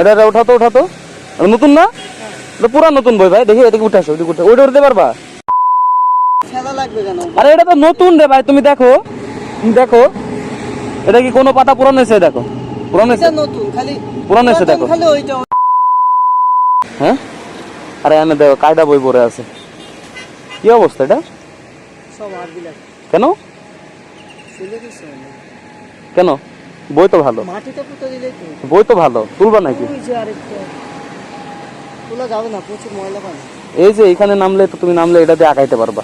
এটা এটা উঠাতো উঠাতো নতুন না? এটা পুরা নতুন বই ভাই দেখি এদিকে উঠে আসো উঠে ওইটা উঠতে পারবা? আরে এটা তো নতুন রে ভাই তুমি দেখো দেখো। এটা কি কোনো পাতা পুরানো হয়েছে দেখো? পুরানো হয়েছে এটা নতুন খালি পুরানো হয়েছে দেখো। খালি ওইটা হ্যাঁ? আরে এনে দেখো কায়দা বই পড়ে আছে। কি অবস্থা এটা? সব আর দিলাম কেন? কেন? বই তো ভালো। বই তো ভালো তুলবা নাকি? এই যে এখানে নামলে তো তুমি নামলে এটা দিয়ে আঁকাইতে পারবা।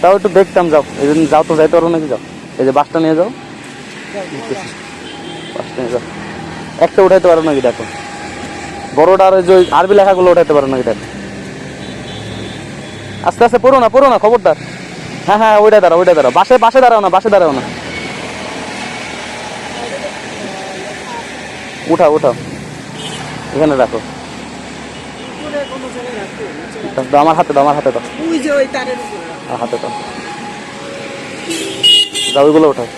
তাও একটু দেখতাম যাও। এই জন্য যাও তো যাইতে পারো নাকি যাও? এই যে বাসটা নিয়ে যাও। বাসটা নিয়ে যাও। একটা উঠাইতে পারো নাকি দেখো? বড়টা আর যে আরবি লেখাগুলো উঠাইতে পারো নাকি দেখো? আস্তে আস্তে পড়ো না পড়ো না খবরদার। হ্যাঁ হ্যাঁ ওইটা দাঁড়াও ওইটা দাঁড়াও। বাসে বাসে দাঁড়াও না বাসে দাঁড়াও না। উঠাও উঠাও। এখানে রাখো। আমার হাতে দাও আমার হাতে দাও। হাতে দাও। দাও ওইগুলো ওঠাও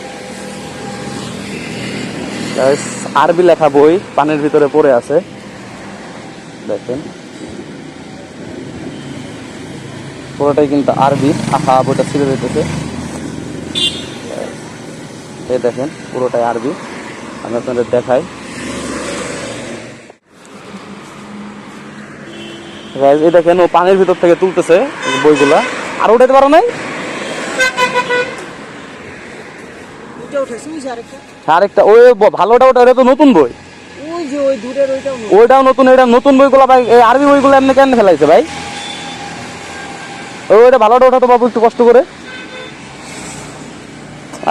আরবি লেখা বই পানির ভিতরে পড়ে আছে। দেখেন। পুরোটাই কিন্তু আরবি। আহা বইটা ছিঁড়ে যেতেছে। এই দেখেন পুরোটাই আরবি। আমি আপনাদের দেখাই। এই দেখেন ও পানির ভিতর থেকে তুলতেছে বইগুলা। আর উঠাইতে পারো নাই? আরেকটা। ওই ভালোটা ওটা তো নতুন বই। ওইটাও নতুন। এটা নতুন বইগুলো ভাই এই আরবি বইগুলো এমনি কেন ফেলাইছে ভাই? ওইটা ভালোটা ওঠা তো বাবু, একটু কষ্ট করে।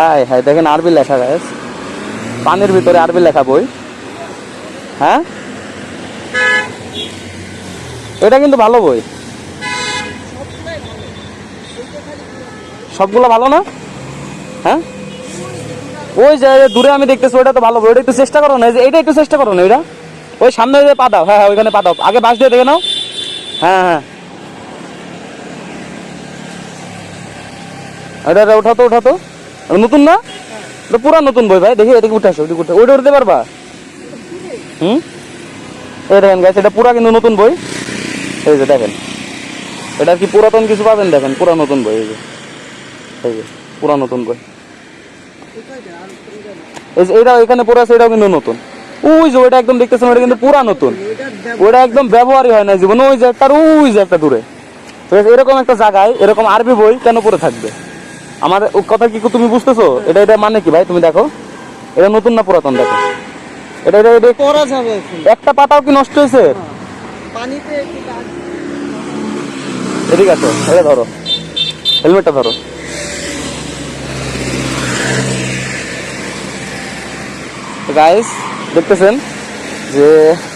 আয় হায়, দেখেন আরবি লেখা গাছ পানির ভিতরে আরবি লেখা বই। হ্যাঁ? এটা কিন্তু ভালো বই। সবগুলো ভালো না? হ্যাঁ? ওই যে দূরে আমি দেখতেছি ওটা তো ভালো বই। ওটা একটু চেষ্টা করো না যে, এটা একটু চেষ্টা করো না, ওইটা। ওই সামনে যে পা দাও। হ্যাঁ হ্যাঁ ওইখানে পা দাও। আগে বাস দিয়ে দেখে নাও। হ্যাঁ হ্যাঁ। এটা এটা উঠাতো উঠাতো। নতুন না? এটা পুরা নতুন বই ভাই, দেখি, এদিকে উঠে আসো ওইদিকে উঠে ওইটা উঠতে পারবা? হুম? এই দেখেন গাছ এটা পুরা কিন্তু নতুন বই। এই যে দেখেন। এটা কি পুরাতন কিছু পাবেন? দেখেন, পুরা নতুন বই, এই যে। এই যে, পুরা নতুন বই। এই এটা এখানে পড়ে আছে, এটাও কিন্তু নতুন। ওই যে, ওইটা একদম দেখতেছেন ওটা কিন্তু পুরা নতুন। ওটা একদম ব্যবহারই হয় না জীবনে, ওই যে একটা ওই যে একটা দূরে। তো এরকম একটা জায়গায় এরকম আরবি বই কেন পড়ে থাকবে? আমার কথা কি তুমি বুঝতেছো? এটা এটা মানে কি ভাই? তুমি দেখো। এটা নতুন না পুরাতন দেখো। এটা এটা এটা পরা যাবে একটা পাতাও কি নষ্ট হয়েছে? পানিতে একটু কাজ। এদিকে আসো এটা ধরো। হেলমেটটা ধরো। গাইস দেখতেছেন যে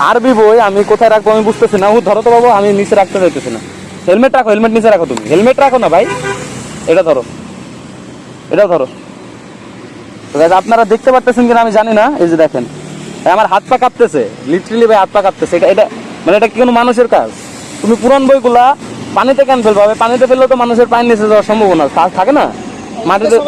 আরবি বই আমি কোথায় রাখব আমি বুঝতেছি না। ও ধরো তো বাবু আমি নিচে রাখতে চাইতেছি না। হেলমেট রাখো হেলমেট নিচে রাখো তুমি। হেলমেট রাখো না ভাই। এটা ধরো। এটা ধরো। তো আপনারা দেখতে পারতেছেন কিনা আমি জানি না এই যে দেখেন। আমার হাত পা কাঁপতেছে লিটারেলি ভাই হাত পা কাঁপতেছে। এটা এটা মানে এটা কি কোনো মানুষের কাজ? তুমি পুরান বইগুলা পানিতে কেন ফেলবে পানিতে ফেললে তো মানুষের পানি নিচে যাওয়ার সম্ভাবনা থা- থাকে না? মাটিতে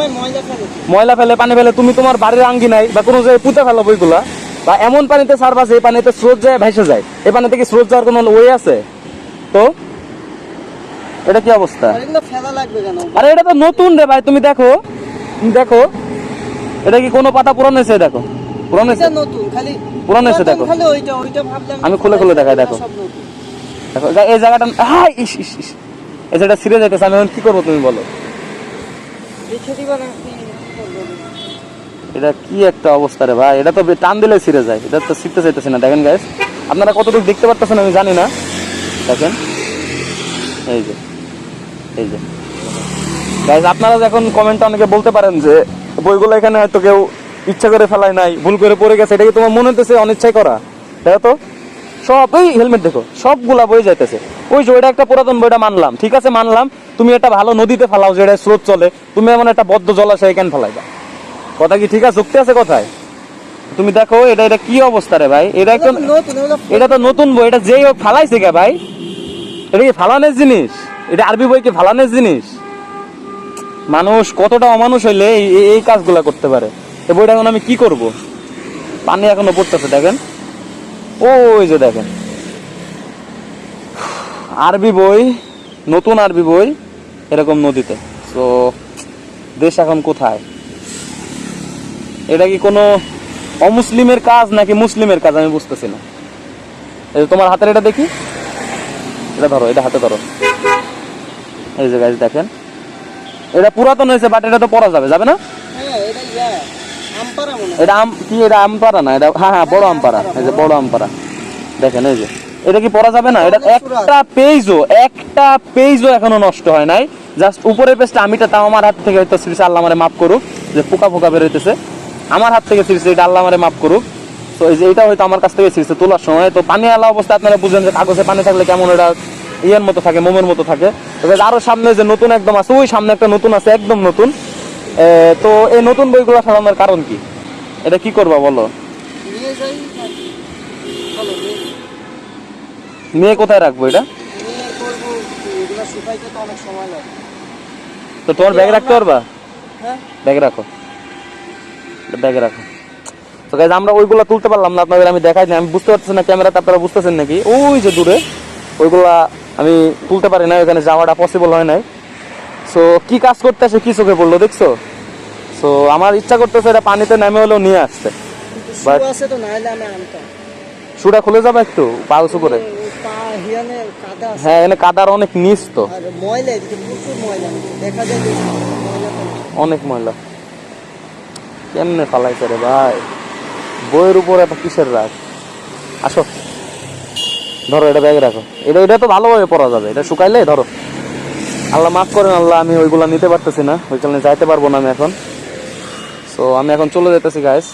ময়লা ফেলে। পানি ফেলে তুমি তোমার বাড়ির আঙ্গি নাই বা কোনো জায়গায় পুঁতে ফেলো বইগুলা বা এমন পানিতে সারবা যে পানিতে স্রোত যায় ভেসে যায়। এই পানিতে কি স্রোত যাওয়ার কোনো ওয়ে আছে? তো এটা কি অবস্থা? আর এটা তো নতুন রে ভাই তুমি দেখো। দেখো। এটা কি কোনো পাতা পুরানো হয়েছে দেখো? পুরানো হয়েছে এটা নতুন খালি পুরানো হয়েছে দেখো। আমি খুলে খুলে দেখাই, দেখো। দেখো এই- জায়গাটা হাই ইস ইস ইস। এই জায়গাটা সিরিয়াস যাইতেছে আমি এখন কি করব তুমি বলো? এটা কি একটা অবস্থা রে ভাই এটা তো টান দিলে ছিঁড়ে যায় এটা তো শিখতে চাইতেছি না। দেখেন গাইস আপনারা কতটুকু দেখতে পারতেছেন আমি জানি না। দেখেন এই যে। এই যে। গাইস আপনারা যখন কমেন্টে অনেকে বলতে পারেন যে বইগুলো এখানে হয়তো কেউ ইচ্ছা করে ফেলায় নাই ভুল করে পড়ে গেছে এটা কি তোমার মনে হতেছে অনিচ্ছাই করা? দেখো তো সব ওই হেলমেট দেখো সবগুলা বই যাইতেছে। ওই যে ওইটা একটা পুরাতন বইটা মানলাম ঠিক আছে মানলাম তুমি একটা ভালো নদীতে ফেলাও যেটা স্রোত চলে তুমি এমন একটা বদ্ধ জলাশয় কেন ফেলাইবা? কথা কি ঠিক আছে যুক্তি আছে কথায়? তুমি দেখো এটা এটা কি অবস্থা রে ভাই? এটা একদম এটা তো নতুন বই এটা যেই হোক ফালাইছে কে ভাই? এটা কি ফালানের জিনিস? এটা আরবি বই কি ফালানের জিনিস? মানুষ কতটা অমানুষ হইলে এই- কাজগুলা করতে পারে? এই বইটা এখন আমি কি করব? পানি এখনও পড়তেছে, দেখেন। ওই যে দেখেন। আরবি বই, নতুন আরবি বই এরকম নদীতে। তো দেশ এখন কোথায়? এটা কি কোনো অমুসলিমের কাজ নাকি মুসলিমের কাজ? আমি বুঝতেছি না। তোমার হাতের এটা দেখি? এটা ধরো, এটা হাতে ধরো। এই যে গাছ দেখেন। এটা পুরাতন হয়েছে বাট এটা তো পরা যাবে যাবে না? হ্যাঁ এটা আম কি এটা আমপারা না? এটা হ্যাঁ হ্যাঁ বড় আমপারা এই যে বড় আমপারা দেখেন এই যে। এটা কি পরা যাবে না? এটা একটা পেজও একটা পেজও এখনও নষ্ট হয় নাই। জাস্ট উপরের পেজটা আমিটা তাও আমার হাত থেকে হয়তো শ্রী আল্লাহ আমারে মাফ করুক যে পোকা পোকা বের হইতেছে। আমার হাত থেকে শ্রী এটা আল্লাহ আমারে মাফ করুক। তো এই যে এটা হয়তো আমার কাছ থেকে ছিঁড়ছে তোলার সময়। তো পানি আলা অবস্থা আপনারা বুঝলেন যে কাগজে পানি থাকলে কেমন এটা ইয়ের মতো থাকে মোমের মতো থাকে। আরও সামনে যে নতুন একদম আছে ওই সামনে একটা নতুন আছে একদম নতুন। তো এই নতুন বইগুলো সাজানোর কারণ কি? এটা কি করবা বলো। নিয়ে কোথায় রাখব এটা? তো তোমার ব্যাগ রাখতে পারবা? হ্যাঁ। ব্যাগ রাখো। ব্যাগে রাখো। তো গাইজ আমরা ওইগুলা তুলতে পারলাম না আপনাদের আমি দেখাই আমি বুঝতে পারতেছি না ক্যামেরাতে আপনারা বুঝতেছেন নাকি? ওই যে দূরে ওইগুলা আমি তুলতে পারি না ওখানে যাওয়াটা পসিবল হয় নাই। সো কি কাজ করতে আসে কি চোখে পড়ল দেখছ? সো আমার ইচ্ছা করতেছে এটা পানিতে নেমে হলেও নিয়ে আসতে। শুটা খুলে যাবে একটু পা উঁচু করে। হ্যাঁ এখানে কাদার অনেক নিচ তো। অনেক ময়লা। কেমনে ফালাইছে রে ভাই? বইয়ের উপর এত কিসের রাগ? আসো। ধরো, এটা ব্যাগে রাখো। এটা এটা তো ভালোভাবে পরা যাবে। এটা শুকাইলে ধরো। আল্লাহ মাফ করেন, আল্লাহ, আমি ওইগুলো নিতে পারতেছি না। ওই জন্য যাইতে পারব না আমি এখন। সো আমি এখন চলে যেতেছি গাইস